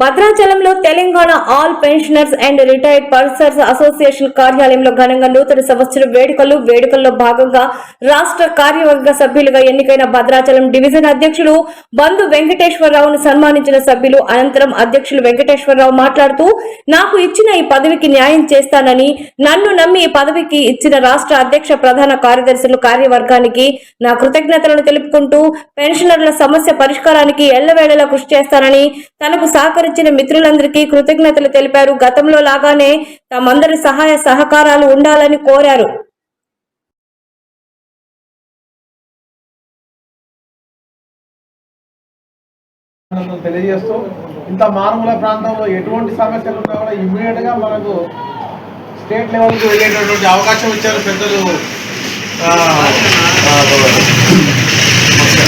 భద్రాచలంలో Telangana all pensioners and retired persons association కార్యాలయంలో ఘనంగా నూతన సంవత్సర వేడుకలు వేడుకల్లో భాగంగా రాష్ట్ర కార్యవర్గ సభ్యులుగా ఎన్నికైన భద్రాచలం డివిజన్ అధ్యక్షులు బంధు వెంకటేశ్వరరావును సన్మానించిన సభ్యులు అనంతరం అధ్యక్షులు వెంకటేశ్వరరావు మాట్లాడుతూ నాకు ఇచ్చిన ఈ పదవికి న్యాయం చేస్తానని నన్ను నమ్మి ఈ పదవికి ఇచ్చిన రాష్ట్ర అధ్యక్ష ప్రధాన కార్యదర్శులు కార్యవర్గానికి నా కృతజ్ఞతలను తెలుపుకుంటూ పెన్షనర్ల సమస్య పరిష్కారానికి ఎల్లవేళలా కృషి చేస్తానని తనకు వచ్చిన మిత్రులందరికీ కృతజ్ఞతలు తెలిపారు. గతంలో లాగానే తమందరి సహాయ సహకారాలు ఉండాలని కోరారు. తెలియజేస్తూ ఇంత మారుమూల ప్రాంతంలో ఎటువంటి సమస్యలు ఉన్నా కూడా ఇమ్మీడియట్గా మనకు స్టేట్ లెవెల్కి వెళ్ళేటటువంటి అవకాశం ఇచ్చారు పెద్దలు.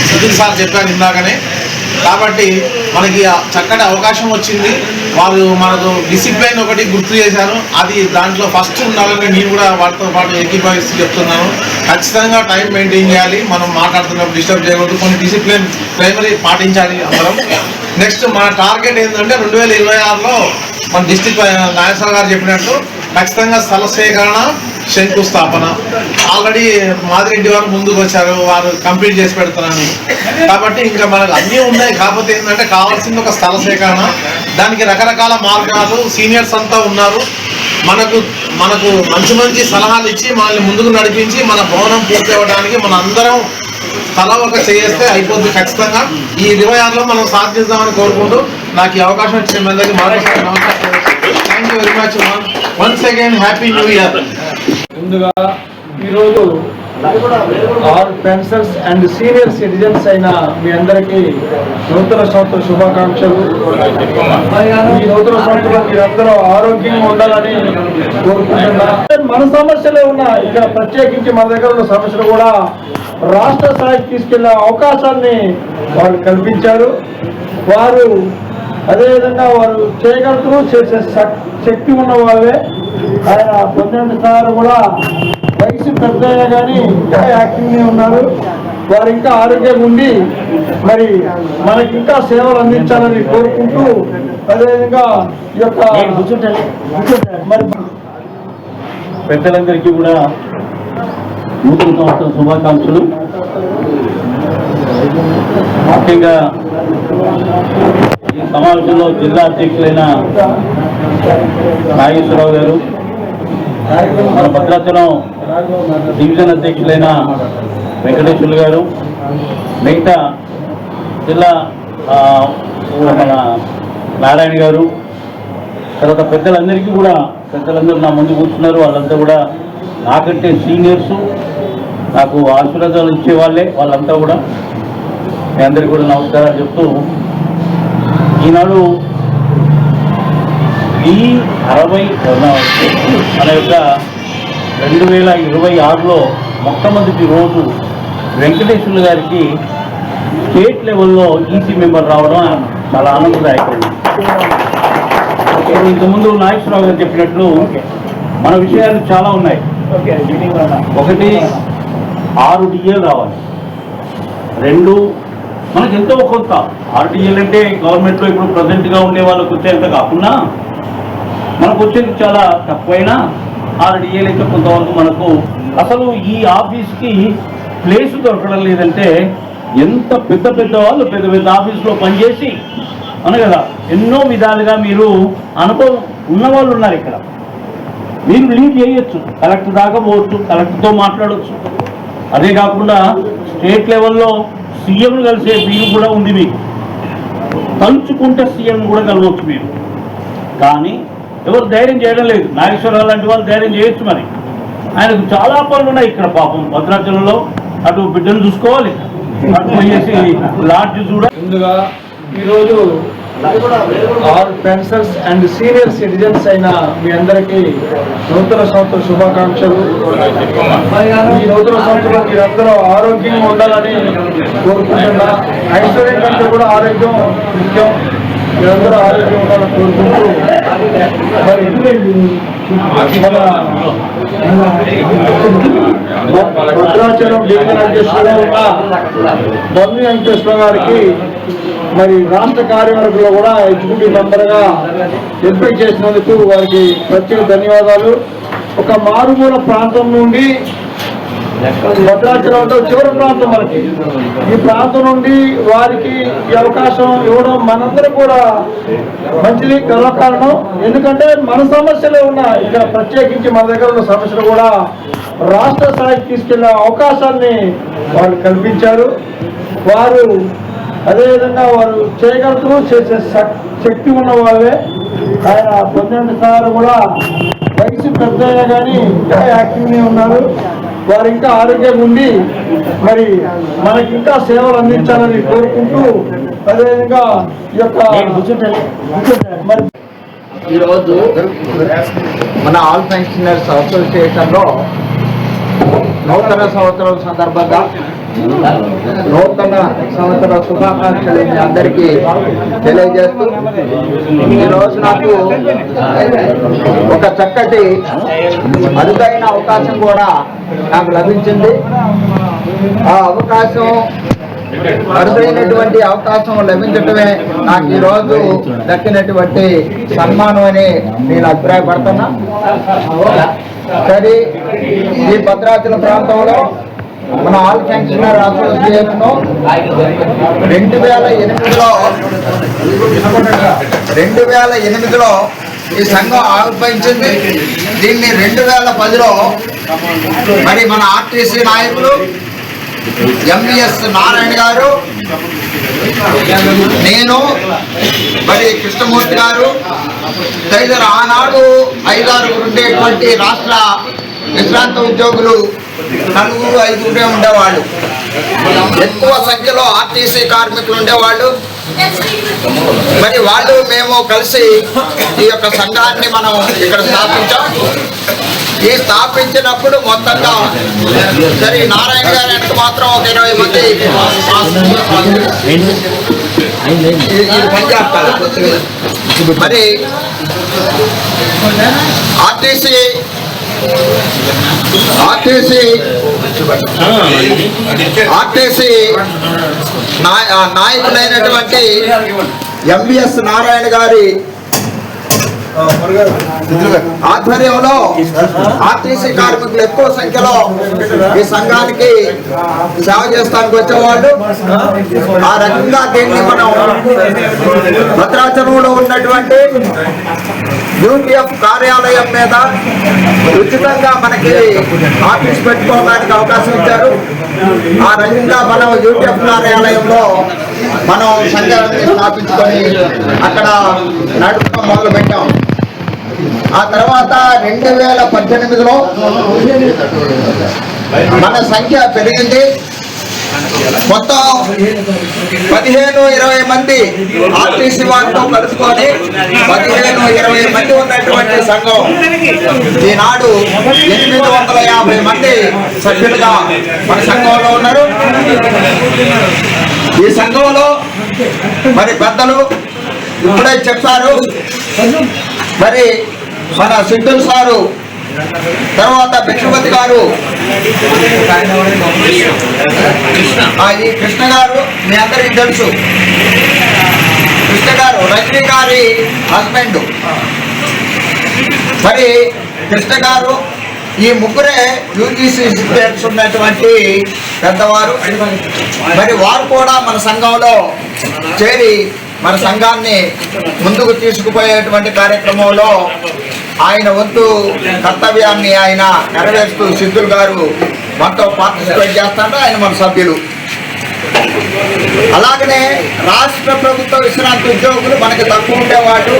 సుధీర్ సార్ చెప్పాను ఇందాకనే. కాబట్టి మనకి చక్కటి అవకాశం వచ్చింది. వాళ్ళు మనకు డిసిప్లైన్ ఒకటి గుర్తు చేశారు. అది దాంట్లో ఫస్ట్ ఉండాలని నేను కూడా వాటితో పాటు ఏకీభవిస్తూ చెప్తున్నాను. ఖచ్చితంగా టైం మెయింటైన్ చేయాలి. మనం మాట్లాడుతున్నప్పుడు డిస్టర్బ్ చేయకూడదు. కొన్ని డిసిప్లిన్ ప్రైమరీ పాటించాలి అందరం. నెక్స్ట్ మన టార్గెట్ ఏంటంటే రెండు వేల ఇరవై ఆరులో మన డిస్టిక్ నాగేశ్వర గారు చెప్పినట్టు ఖచ్చితంగా స్థల సేకరణ శంకుస్థాపన ఆల్రెడీ మాదిరెడ్డి వారు ముందుకు వచ్చారు వారు కంప్లీట్ చేసి పెడుతున్నాను కాబట్టి ఇంకా మనకు అన్నీ ఉన్నాయి కాకపోతే ఏంటంటే కావాల్సింది ఒక స్థల సేకరణ. దానికి రకరకాల మార్గాలు సీనియర్స్ అంతా ఉన్నారు. మనకు మనకు మంచి మంచి సలహాలు ఇచ్చి మనల్ని ముందుకు నడిపించి మన భవనం పూర్తి అవ్వడానికి మన అందరం తల ఒక చేస్తే అయిపోద్ది ఖచ్చితంగా. ఈ ఇరవై ఆరులో మనం సాధిస్తామని కోరుకుంటూ నాకు ఈ అవకాశం ఇచ్చిన మీ అందరికీ మరొకసారి నమస్కారం. Thank you very much once again happy new year ముందుగా ఈరోజు all pensions and senior citizens అయిన మీ అందరికీ నూతన సంవత్సర శుభాకాంక్షలు. ఈ నూతన సంవత్సరం మీరందరూ ఆరోగ్యంగా ఉండాలని కోరుకుంటున్నా. మన సమస్యలే ఉన్న ఇక్కడ ప్రత్యేకించి మన దగ్గర ఉన్న సమస్యలు కూడా రాష్ట్ర స్థాయికి తీసుకెళ్ళే అవకాశాన్ని వాళ్ళు కల్పించారు. వారు అదేవిధంగా వారు చేయగలుగుతూ చేసే శక్తి ఉన్న వాళ్ళే. ఆయన పొందిన సార్ కూడా వయసు పెద్ద అయినా కానీ ఇంకా యాక్టివ్గా ఉన్నారు. వారు ఇంకా ఆరోగ్యంగా ఉండి మరి మనకి ఇంకా సేవలు అందించాలని కోరుకుంటూ అదేవిధంగా ఈ యొక్క మరి పెద్దలందరికీ కూడా నూతన సంవత్సరం శుభాకాంక్షలు. ముఖ్యంగా ఈ సమావేశంలో జిల్లా అధ్యక్షులైన నాగేశ్వరరావు గారు మన భద్రాచలం డివిజన్ అధ్యక్షులైన వెంకటేశ్వర్లు గారు మిగతా జిల్లా మన నారాయణ గారు తర్వాత పెద్దలందరికీ కూడా పెద్దలందరూ నా ముందు కూర్చున్నారు వాళ్ళంతా కూడా నాకంటే సీనియర్స్ నాకు ఆశీర్వాదాలు ఇచ్చే వాళ్ళే వాళ్ళంతా కూడా. మీ అందరికీ కూడా నమస్కారాలు చెప్తూ ఈనాడు ఈ అరవై మన యొక్క రెండు వేల ఇరవై ఆరులో మొట్టమొదటి రోజు వెంకటేశ్వర్లు గారికి స్టేట్ లెవెల్లో ఈసీ మెంబర్ రావడం చాలా ఆనందదాయకం ఇంతకుముందు నాగేశ్వరరావు గారు చెప్పినట్లు మన విషయాలు చాలా ఉన్నాయి. ఒకటి ఆరు డిఏలు రావాలి. రెండు మనకి ఎంతో కొంత. ఆరు డిఏలు అంటే గవర్నమెంట్లో ఇప్పుడు ప్రజెంట్గా ఉండే వాళ్ళకి వచ్చేంత కాకుండా మనకు వచ్చేది చాలా తక్కువైనా ఆరు డిఏలు కొంతవరకు మనకు అసలు ఈ ఆఫీస్కి ప్లేస్ దొరకడం లేదంటే ఎంత పెద్ద పెద్ద వాళ్ళు పెద్ద పెద్ద ఆఫీస్లో పనిచేసి అను కదా? ఎన్నో విధాలుగా మీరు అనుభవం ఉన్నవాళ్ళు ఉన్నారు ఇక్కడ. మీరు లీడ్ చేయొచ్చు. కలెక్టర్ దాకా పోవచ్చు కలెక్టర్తో మాట్లాడవచ్చు అదే కాకుండా స్టేట్ లెవెల్లో సీఎంను కలిసే వీలు కూడా ఉంది మీకు. తలుచుకుంటే సీఎం కూడా కలవచ్చు మీరు. కానీ ఎవరు ధైర్యం చేయడం లేదు. నాగేశ్వరరావు లాంటి వాళ్ళు ధైర్యం చేయొచ్చు మరి. ఆయనకు చాలా పనులు ఉన్నాయి ఇక్కడ పాపం. భద్రాచలంలో అటు బిడ్డను చూసుకోవాలి. అటు పోయేసి లాడ్జ్ చూడ ముందుగా ఈరోజు all pensioners and senior citizens అయిన మీ అందరికీ నూతన సంవత్సర శుభాకాంక్షలు. ఈ నూతన సంవత్సరం మీరందరూ ఆరోగ్యంగా ఉండాలని కోరుకుంటున్నా. ఐశ్వర్యం కంటే కూడా ఆరోగ్యం ముఖ్యం. మీరందరూ ఆరోగ్యం ఉండాలని కోరుకుంటూ మరి మన భద్రాచలం డివిజన్ అధ్యక్షులుగా ఉన్న బొమ్మి వెంకటేశ్వర గారికి మరి రాష్ట్ర కార్యవర్గంలో కూడా ఎగ్జిక్యూటివ్ మెంబర్గా ఎంపిక చేసినందుకు వారికి ప్రత్యేక ధన్యవాదాలు. ఒక మారుమూల ప్రాంతం నుండి భద్రాచలం చివరి ప్రాంతం మనకి. ఈ ప్రాంతం నుండి వారికి ఈ అవకాశం ఇవ్వడం మనందరం కూడా మంచిది గర్వకారణం. ఎందుకంటే మన సమస్యలే ఉన్న ఇక్కడ ప్రత్యేకించి మన దగ్గర ఉన్న సమస్యలు కూడా రాష్ట్ర స్థాయికి తీసుకెళ్ళే అవకాశాన్ని వాళ్ళు కల్పించారు. వారు అదేవిధంగా వారు చేయగలుగుతూ చేసే శక్తి ఉన్న వాళ్ళే. ఆయన పొందిన సార్లు కూడా వయసు పెద్ద కానీ ఇంకా యాక్టివ్నే ఉన్నారు. వారు ఇంకా ఆరోగ్యంగా ఉండి మరి మనకి ఇంకా సేవలు అందించాలని కోరుకుంటూ అదేవిధంగా ఈ యొక్క మరి ఈరోజు మన ఆల్ పెన్షనర్స్ అసోసియేషన్లో నూతన సంవత్సరం సందర్భంగా నూతన సంవత్సర శుభాకాంక్షలు మీ అందరికీ తెలియజేస్తూ ఈరోజు నాకు ఒక చక్కటి అరుదైన అవకాశం కూడా నాకు లభించింది. ఆ అవకాశం అరుదైనటువంటి అవకాశం లభించటమే నాకు ఈరోజు దక్కినటువంటి సన్మానం అని నేను అభిప్రాయపడుతున్నా. సరే ఈ భద్రాచల ప్రాంతంలో మన ఆల్ పెన్షనర్ అసోసియేషన్ రెండు వేల ఎనిమిదిలో రెండు వేల ఎనిమిదిలో ఈ సంఘం ఆవిర్భవించింది దీన్ని రెండు వేల పదిలో మరి మన ఆర్టీసీ నాయకులు ఎంవిఎస్ నారాయణ గారు నేను మరి కృష్ణమూర్తి గారు తదితర ఆనాడు ఐదారు ఉండేటువంటి రాష్ట్ర విశ్రాంత ఉద్యోగులు నలుగురు ఐదుగురే ఉండేవాళ్ళు. ఎక్కువ సంఖ్యలో ఆర్టీసీ కార్మికులు ఉండేవాళ్ళు. మరి వాళ్ళు మేము కలిసి ఈ యొక్క సంఘాన్ని మనం ఇక్కడ స్థాపించాం. ఈ స్థాపించినప్పుడు మొత్తంగా సరే నారాయణ గారి వెనక మాత్రం ఒక ఇరవై మంది. మరి ఆర్టీసీ ఆర్టీసీ. ఆర్టీసీ నాయ- ఎంవిఎస్ నారాయణ గారి ఆధ్వర్యంలో ఆర్టీసీ కార్మికులు ఎక్కువ సంఖ్యలో ఈ సంఘానికి సేవ చేస్తానికి వచ్చేవాళ్ళు. ఆ రకంగా దీన్ని మనం భద్రాచలంలో ఉన్నటువంటి యూటీఎఫ్ కార్యాలయం మీద ఉచితంగా మనకి ఆఫీస్ పెట్టుకోవడానికి అవకాశం ఇచ్చారు. ఆ రకంగా మనం యూటీఎఫ్ కార్యాలయంలో మనం సంఘాన్ని స్థాపించుకొని అక్కడ నడుపుతాం మొదలు పెట్టాం ఆ తర్వాత రెండు వేల పద్దెనిమిదిలో మన సంఖ్య పెరిగింది. మొత్తం పదిహేను ఇరవై మంది ఆర్టీసీ వారితో కలుసుకొని పదిహేను ఇరవై మంది ఉన్నటువంటి సంఘం ఈనాడు ఎనిమిది వందల యాభై మంది సభ్యులుగా మన సంఘంలో ఉన్నారు. ఈ సంఘంలో మరి పెద్దలు ఇప్పుడే చెప్పారు. మరి మన సిద్ధుల్ సారు తర్వాత భిక్షపతి గారు. అది ఈ కృష్ణ గారు మీ అందరికీ తెలుసు. కృష్ణ గారు రజనీ గారి హస్బెండ్. మరి కృష్ణ గారు ఈ ముగ్గురే యూజీసీ స్టూడెంట్స్ ఉన్నటువంటి పెద్దవారు. మరి వారు కూడా మన సంఘంలో చేరి మన సంఘాన్ని ముందుకు తీసుకుపోయేటువంటి కార్యక్రమంలో ఆయన వంతు కర్తవ్యాన్ని ఆయన నెరవేరుస్తూ సిద్ధులు గారు మనతో పార్టిసిపేట్ చేస్తాడు ఆయన మన సభ్యులు. అలాగనే రాష్ట్ర ప్రభుత్వ విశ్రాంతి ఉద్యోగులు మనకి తక్కువ ఉండేవాళ్ళు.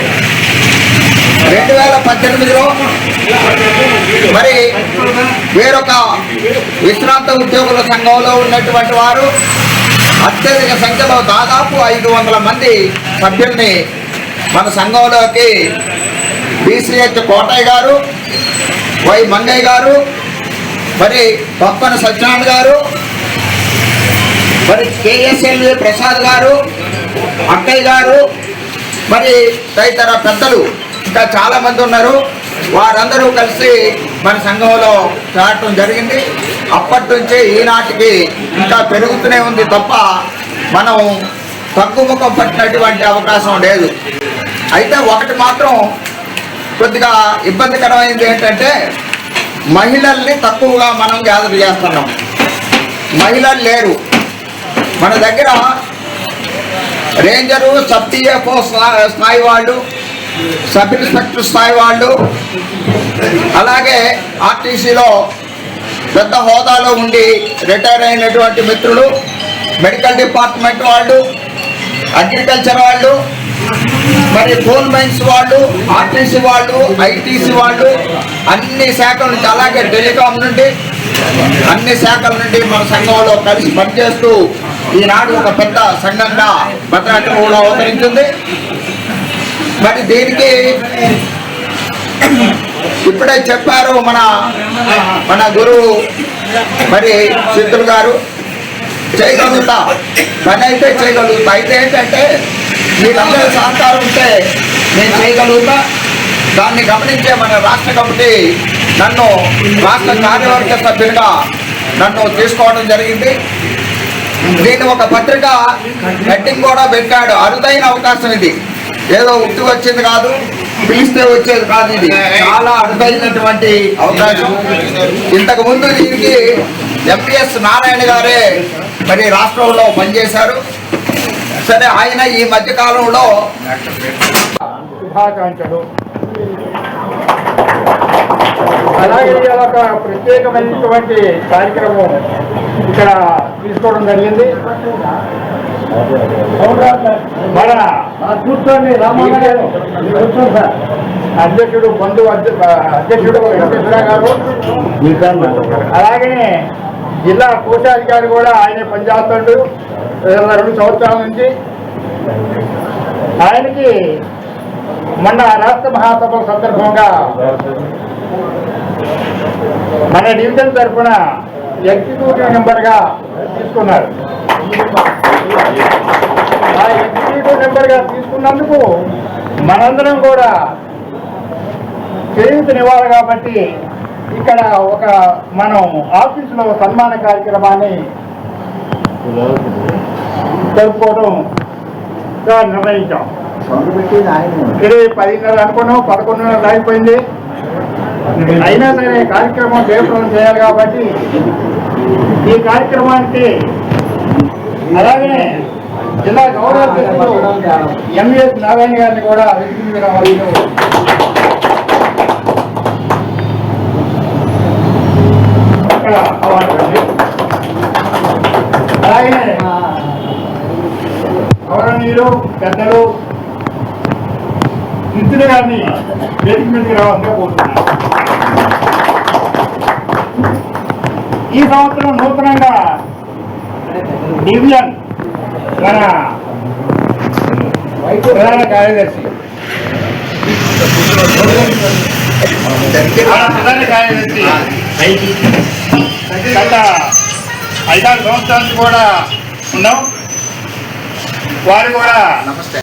రెండు వేల పద్దెనిమిదిలో మరి వేరొక విశ్రాంత ఉద్యోగుల సంఘంలో ఉన్నటువంటి వారు అత్యధిక సంఖ్యలో దాదాపు ఐదు వందల మంది సభ్యుల్ని మన సంఘంలోకి బీసీహెచ్ కోటయ్య గారు వై మంగయ్య గారు మరి పప్పన సత్యనారాయణ గారు మరి కేఎస్ఎల్వి ప్రసాద్ గారు అక్కయ్య గారు మరి తదితర పెద్దలు ఇంకా చాలా మంది ఉన్నారు. వారందరూ కలిసి మన సంఘంలో చేరటం జరిగింది. అప్పటి నుంచే ఈనాటికి ఇంకా పెరుగుతూనే ఉంది తప్ప మనం తగ్గుముఖం పట్టినటువంటి అవకాశం లేదు. అయితే ఒకటి మాత్రం కొద్దిగా ఇబ్బందికరమైనది ఏంటంటే మహిళల్ని తక్కువగా మనం గ్యాదర్ చేస్తున్నాం. మహిళలు లేరు. మన దగ్గర రేంజరు సబ్ స్థాయి వాళ్ళు సబ్ ఇన్స్పెక్టర్ స్థాయి వాళ్ళు అలాగే ఆర్టీసీలో పెద్ద హోదాలో ఉండి రిటైర్ అయినటువంటి మిత్రులు మెడికల్ డిపార్ట్మెంట్ వాళ్ళు అగ్రికల్చర్ వాళ్ళు మరి కోల్ మైన్స్ వాళ్ళు ఆర్టీసీ వాళ్ళు ఐటీసీ వాళ్ళు అన్ని శాఖల నుంచి అలాగే టెలికాం నుండి అన్ని శాఖల నుండి మన సంఘంలో కలిసి పనిచేస్తూ ఈనాడు ఒక పెద్ద సంఘంగా భద్రాచలంలో అవతరించింది. మరి దీనికి? ఇప్పుడే చెప్పారు మన మన గురువు మరి సిద్ధులు గారు. చేయగలుగుతా. పని అయితే చేయగలుగుతా. అయితే ఏంటంటే మీరందరూ సహకారం ఉంటే నేను చేయగలుగుతా. దాన్ని గమనించే మన రాష్ట్ర కమిటీ నన్ను రాష్ట్ర కార్యవర్గ సభ్యుడిగా నన్ను తీసుకోవడం జరిగింది. దీన్ని ఒక పత్రిక హెడ్డింగ్ కూడా పెట్టాడు. అరుదైన అవకాశం ఇది. ఏదో ఉత్తి వచ్చింది కాదు పిలిస్తే వచ్చేది కాదు ఇది. చాలా అరుదైనటువంటి అవకాశం. ఇంతకు ముందు దీనికి ఎంపీఎస్ నారాయణ గారే మరి రాష్ట్రంలో పనిచేశారు. సరే ఆయన ఈ మధ్య కాలంలో శుభాకాంక్షలు. అలాగే ఒక ప్రత్యేకమైనటువంటి కార్యక్రమం ఇక్కడ తీసుకోవడం జరిగింది. కూర్చోండి గారు. సార్. అధ్యక్షుడు అధ్యక్షుడు వెంకటేశ్వర గారు. అలాగే జిల్లా కోశాధికారి కూడా ఆయనే పనిచేస్తాడు. రెండు సంవత్సరాల నుంచి. ఆయనకి మొన్న రాష్ట్ర మహాసభ సందర్భంగా మన డివిజన్ తరఫున ఎగ్జిక్యూటివ్ మెంబర్గా తీసుకున్నారు. ఆ ఎగ్జిక్యూటివ్ మెంబర్గా తీసుకున్నందుకు మనందరం కూడా చేయూతనివ్వాలి కాబట్టి ఇక్కడ ఒక మనం ఆఫీసులో సన్మాన కార్యక్రమాన్ని జరుపుకోవడం నిర్ణయించాం. ఇది పదిన్నర అనుకున్నాం పదకొండున్నర అయిపోయింది. అయినా సరే కార్యక్రమం జయప్రదం చేయాలి కాబట్టి ఈ కార్యక్రమానికి అలాగే జిల్లా గౌరవ అధ్యక్షులు ఎంవిఎస్ నారాయణ గారిని కూడా వెలిగించి రావాలి అక్కడ అవార్డు అలాగే గౌరవనీయులు పెద్దలు మిత్రులు గారిని వేదిక మీదకి రావాలని కోరుతున్నాను. ఈ సంవత్సరం నూతనంగా డివిజన్ మన ప్రధాన కార్యదర్శి. మన ప్రధాన కార్యదర్శి. గత ఐదారు సంవత్సరానికి కూడా ఉన్నాం. వారు కూడా నమస్తే